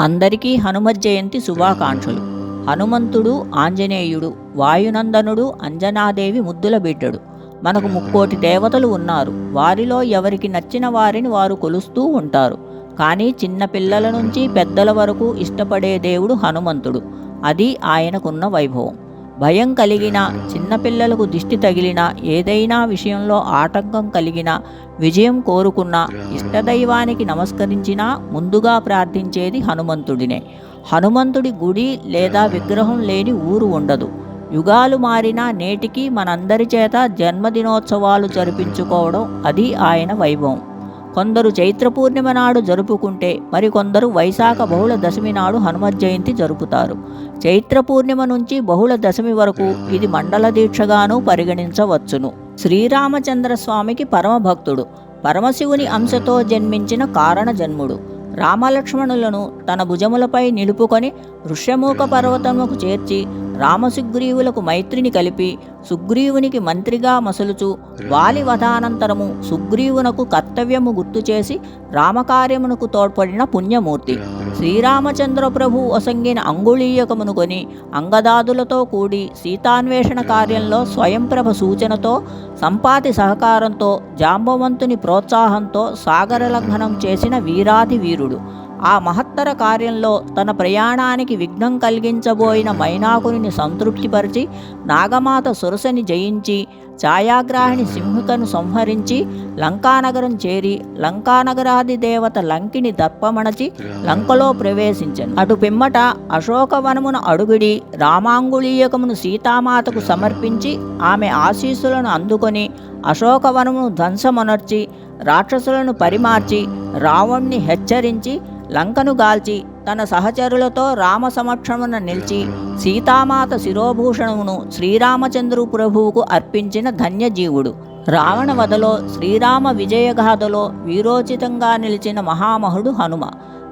అందరికీ హనుమత్ జయంతి శుభాకాంక్షలు. హనుమంతుడు ఆంజనేయుడు వాయునందనుడు అంజనాదేవి ముద్దుల బిడ్డడు. మనకు ముక్కోటి దేవతలు ఉన్నారు. వారిలో ఎవరికి నచ్చిన వారిని వారు కొలుస్తూ ఉంటారు. కానీ చిన్న పిల్లల నుంచి పెద్దల వరకు ఇష్టపడే దేవుడు హనుమంతుడు. అది ఆయనకున్న వైభవం. భయం కలిగిన చిన్నపిల్లలకు దిష్టి తగిలిన ఏదైనా విషయంలో ఆటంకం కలిగిన విజయం కోరుకున్న ఇష్టదైవానికి నమస్కరించినా ముందుగా ప్రార్థించేది హనుమంతుడినే. హనుమంతుడి గుడి లేదా విగ్రహం లేని ఊరు ఉండదు. యుగాలు మారినా నేటికి మనందరి చేత జన్మదినోత్సవాలు జరిపించుకోవడం అది ఆయన వైభవం. కొందరు చైత్ర పూర్ణిమ నాడు జరుపుకుంటే మరికొందరు వైశాఖ బహుళ దశమి నాడు హనుమత్ జయంతి జరుపుతారు. చైత్ర పూర్ణిమ నుంచి బహుళ దశమి వరకు ఇది మండల దీక్షగాను పరిగణించవచ్చును. శ్రీరామచంద్ర స్వామికి పరమభక్తుడు పరమశివుని అంశతో జన్మించిన కారణ జన్ముడు. రామలక్ష్మణులను తన భుజములపై నిలుపుకొని ఋష్యమూక పర్వతముకు చేర్చి రామసుగ్రీవులకు మైత్రిని కలిపి సుగ్రీవునికి మంత్రిగా మసలుచు వాలి వధానంతరము సుగ్రీవునకు కర్తవ్యము గుర్తు చేసి రామకార్యమునకు తోడ్పడిన పుణ్యమూర్తి. శ్రీరామచంద్ర ప్రభు ఒసంగిన అంగుళీయకమును కొని అంగదాదులతో కూడి సీతాన్వేషణ కార్యంలో స్వయంప్రభ సూచనతో సంపాతి సహకారంతో జాంబవంతుని ప్రోత్సాహంతో సాగరలంఘనం చేసిన వీరాది వీరుడు. ఆ మహత్తర కార్యంలో తన ప్రయాణానికి విఘ్నం కలిగించబోయిన మైనాకుని సంతృప్తిపరిచి నాగమాత సురసని జయించి ఛాయాగ్రాహిణి సింహికను సంహరించి లంకానగరం చేరి లంకానగరాది దేవత లంకిని దర్పమణచి లంకలో ప్రవేశించను. అటు పిమ్మట అశోకవనమున అడుగుడి రామాంగుళీయకమును సీతామాతకు సమర్పించి ఆమె ఆశీస్సులను అందుకొని అశోకవనమును ధ్వంసమొనర్చి రాక్షసులను పరిమార్చి రావణ్ణి హెచ్చరించి లంకను గాల్చి తన సహచరులతో రామ సమక్షమున నిలిచి సీతామాత శిరోభూషణమును శ్రీరామచంద్రు ప్రభువుకు అర్పించిన ధన్యజీవుడు. రావణ వధలో శ్రీరామ విజయగాథలో వీరోచితంగా నిలిచిన మహామహుడు హనుమ.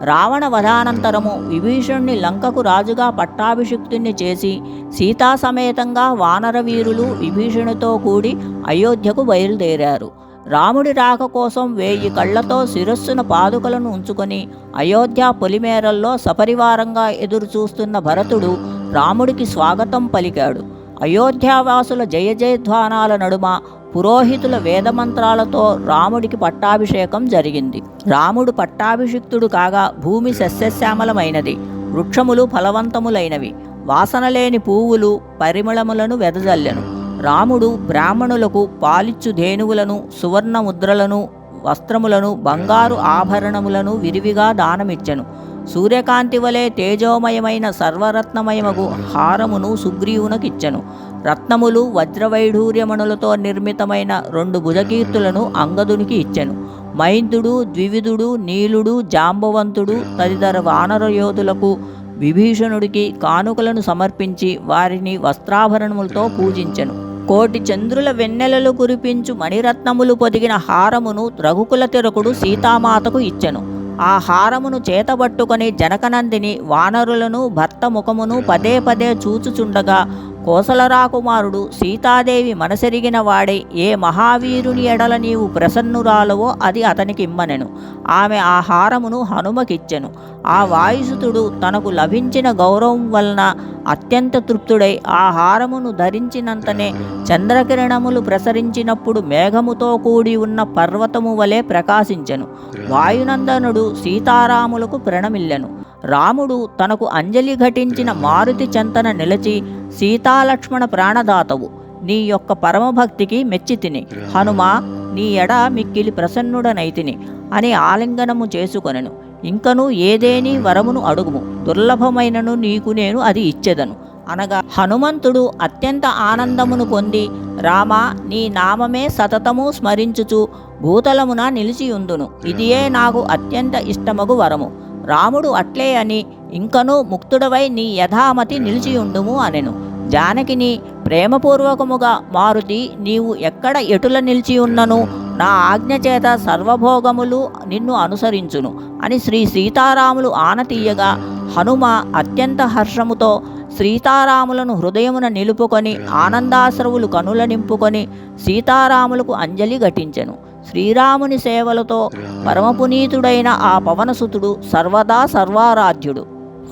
రావణ వధానంతరము విభీషణుని లంకకు రాజుగా పట్టాభిషిక్తుణ్ణి చేసి సీతా సమేతంగా వానర వీరులు విభీషణుతో కూడి అయోధ్యకు బయలుదేరారు. రాముడి రాక కోసం వేయి కళ్ళతో శిరస్సున పాదుకలను ఉంచుకొని అయోధ్య పొలిమేరల్లో సపరివారంగా ఎదురు చూస్తున్న భరతుడు రాముడికి స్వాగతం పలికాడు. అయోధ్యావాసుల జయ జయధ్వానాల నడుమ పురోహితుల వేదమంత్రాలతో రాముడికి పట్టాభిషేకం జరిగింది. రాముడు పట్టాభిషిక్తుడు కాగా భూమి సస్యశ్యామలమైనది వృక్షములు ఫలవంతములైనవి వాసన లేని పువ్వులు పరిమళములను వెదజల్లెను. రాముడు బ్రాహ్మణులకు పాలిచ్చు ధేనువులను సువర్ణ ముద్రలను వస్త్రములను బంగారు ఆభరణములను విరివిగా దానమిచ్చెను. సూర్యకాంతి వలె తేజోమయమైన సర్వరత్నమయమగు హారమును సుగ్రీవునకిచ్చెను. రత్నములు వజ్రవైఢూర్యమణులతో నిర్మితమైన రెండు భుజకీర్తులను అంగదునికి ఇచ్చెను. మైందుడు ద్వివిధుడు నీలుడు జాంబవంతుడు తదితర వానర యోధులకు విభీషణుడికి కానుకలను సమర్పించి వారిని వస్త్రాభరణములతో పూజించెను. కోటి చంద్రుల వెన్నెలలు కురిపించు మణిరత్నములు పొదిగిన హారమును రఘుకుల తిరకుడు సీతామాతకు ఇచ్చెను. ఆ హారమును చేతబట్టుకొని జనకనందిని వానరులను భర్త ముఖమును పదే పదే చూచుచుండగా కోసలరాకుమారుడు సీతాదేవి మనసెరిగిన వాడే ఏ మహావీరుని ఎడల నీవు ప్రసన్నురాలవో అది అతనికి ఇమ్మనెను ఆమె ఆ హారమును హనుమకిచ్చెను. ఆ వాయుసుతుడు తనకు లభించిన గౌరవం వలన అత్యంత తృప్తుడై ఆ హారమును ధరించినంతనే చంద్రకిరణములు ప్రసరించినప్పుడు మేఘముతో కూడి ఉన్న పర్వతము వలె ప్రకాశించెను. వాయునందనుడు సీతారాములకు ప్రణమిల్లెను. రాముడు తనకు అంజలి ఘటించిన మారుతి చెంతన నిలిచి సీతాలక్ష్మణ ప్రాణదాతవు. నీ యొక్క పరమభక్తికి మెచ్చితిని హనుమా నీ ఎడ మిక్కిలి ప్రసన్నుడనైతిని అని ఆలింగనము చేసుకొనెను. ఇంకను ఏదేని వరమును అడుగుము. దుర్లభమైనను నీకు నేను అది ఇచ్చేదను. అనగా హనుమంతుడు అత్యంత ఆనందమును పొంది రామ నీ నామమే సతతము స్మరించుచు భూతలమున నిలిచియుందును. ఇదియే నాకు అత్యంత ఇష్టమగు వరము. రాముడు అట్లే అని ఇంకనూ ముక్తుడవై నీ యథామతి నిలిచియుండుము అనెను. జానకిని ప్రేమపూర్వకముగా మారుతి నీవు ఎక్కడ ఎటుల నిలిచి ఉన్నను? నా ఆజ్ఞ చేత సర్వభోగములు నిన్ను అనుసరించును అని శ్రీ సీతారాములు ఆనతీయగా హనుమ అత్యంత హర్షముతో సీతారాములను హృదయమున నిలుపుకొని ఆనందాశ్రవులు కనుల నింపుకొని సీతారాములకు అంజలి ఘటించెను. శ్రీరాముని సేవలతో పరమపునీతుడైన ఆ పవనసుతుడు సర్వదా సర్వారాధ్యుడు.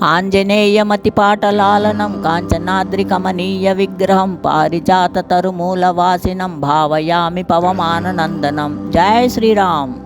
ఆంజనేయమతిపాటలాలనం కాంచనాద్రి కమనీయ విగ్రహం పారిజాత తరుమూల వాసినం భావయామి పవమాననందనం జయ శ్రీరామ్!